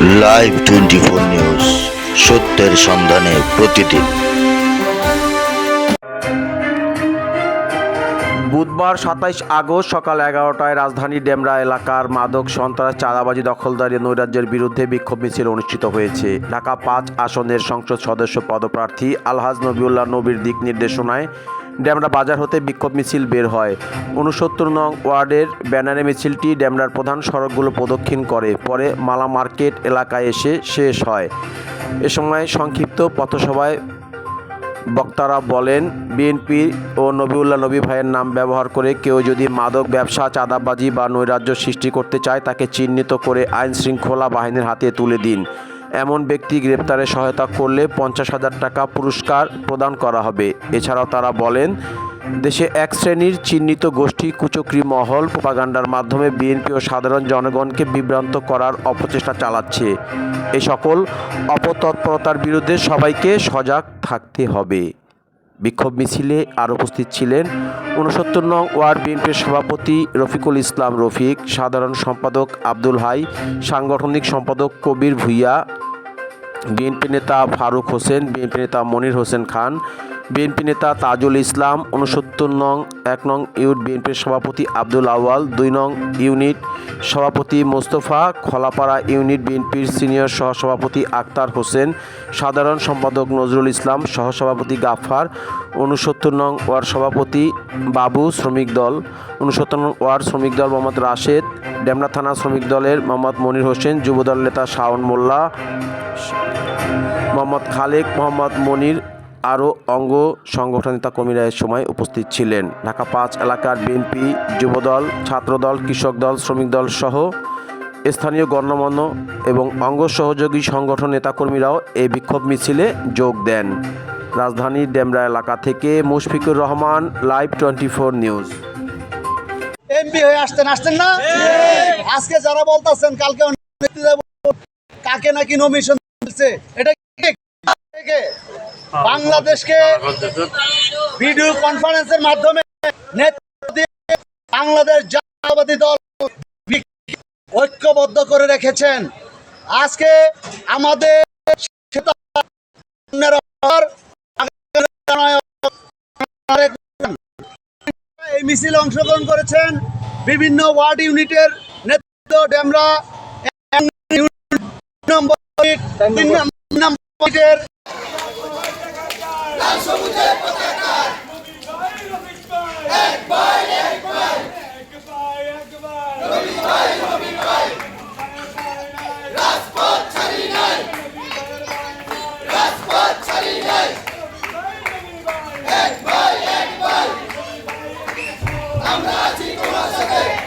Live twenty four news সত্যের সন্ধানে প্রতিদিন। বুধবার সাতাইশ আগস্ট সকাল এগারোটায় রাজধানী ডেমরা এলাকার মাদক সন্ত্রাস চাঁদাবাজি দখলদারি নৈরাজ্যের বিরুদ্ধে বিক্ষোভ মিছিল অনুষ্ঠিত হয়েছে। ঢাকা পাঁচ আসনের সংসদ সদস্য পদপ্রার্থী আলহাজ নবিউল্লাহ নবীর দিক নির্দেশনায় ডেমরা বাজার হতে বিক্ষোভ মিছিল বের হয়। উনসত্তর নং ওয়ার্ডের ব্যানারে মিছিলটি ডেমরার প্রধান সড়কগুলো প্রদক্ষিণ করে, পরে মালা মার্কেট এলাকায় এসে শেষ হয়। এ সময় সংক্ষিপ্ত পথসভায় বক্তারা বলেন, বিএনপি ও নবিউল্লাহ নবী ভাইয়ের নাম ব্যবহার করে কেউ যদি মাদক, ব্যবসা, চাঁদাবাজি বা নৈরাজ্য সৃষ্টি করতে চায়, তাকে চিহ্নিত করে আইন শৃঙ্খলা বাহিনীর হাতে তুলে দিন। এমন ব্যক্তি গ্রেপ্তারে সহায়তা করলে পঞ্চাশ হাজার টাকা পুরস্কার প্রদান করা হবে। এছাড়াও তারা বলেন, দেশে এক শ্রেণির চিহ্নিত গোষ্ঠী কুচক্রি মহল প্রপাগান্ডার মাধ্যমে বিএনপি ও সাধারণ জনগণকে বিভ্রান্ত করার অপচেষ্টা চালাচ্ছে। এই সকল অপতৎপরতার বিরুদ্ধে সবাইকে সজাগ থাকতে হবে। বিক্ষোভ মিছিলে আর উপস্থিত ছিলেন উনসত্তর নং ওয়ার্ড বিএনপির সভাপতি রফিকুল ইসলাম রফিক, সাধারণ সম্পাদক আব্দুল হাই, সাংগঠনিক সম্পাদক কবির ভুইয়া বিএনপি নেতা ফারুক হোসেন, বিএনপি নেতা মনির হোসেন খান, বিএনপি নেতা তাজুল ইসলাম, উনসত্তর নং, এক নং ইউনিট বিএনপির সভাপতি আব্দুল আওয়াল দুই নং ইউনিট সভাপতি মোস্তফা, খলাপাড়া ইউনিট বিএনপির সিনিয়র সহসভাপতি আক্তার হোসেন, সাধারণ সম্পাদক নজরুল ইসলাম, সহসভাপতি গাফার উনসত্তর নং ওয়ার্ড সভাপতি বাবু শ্রমিক দল, উনসত্তর নং ওয়ার্ড শ্রমিক দল মোহাম্মদ রাশেদ ডেমরা থানা শ্রমিক দলের মোহাম্মদ মনির হোসেন, যুবদল নেতা শাওন মোল্লা মোহাম্মদ খালেক মোহাম্মদ মনির আরও অঙ্গ সংগঠন নেতা কর্মীরা এর সময় উপস্থিত ছিলেন। ঢাকা পাঁচ এলাকার বিএনপি যুবদল ছাত্রদল কৃষক দল শ্রমিক দল সহ স্থানীয় গণ্যমান্য এবং অঙ্গ সহযোগী সংগঠন নেতাকর্মীরাও এই বিক্ষোভ মিছিলে যোগ দেন। রাজধানীর ডেমরা এলাকা থেকে Mushfiqur Rahman live twenty four news. MP হয়ে আসতেন আসতেন না? আজকে যারা বলতেছেন কালকে কাকে নাকি নমিশন দিচ্ছে এটা কে? কে? বাংলাদেশকে ভিডিও কনফারেন্সের মাধ্যমে বাংলাদেশ জাতীয়তাবাদী দল ঐক্যবদ্ধ করে রেখেছেন আজকে আমাদের এই মিছিলে অংশগ্রহণ করেছেন বিভিন্ন ওয়ার্ড ইউনিটের নেতৃত্ব, ডেমরা এক এক আমরা আছি তোমার সাথে।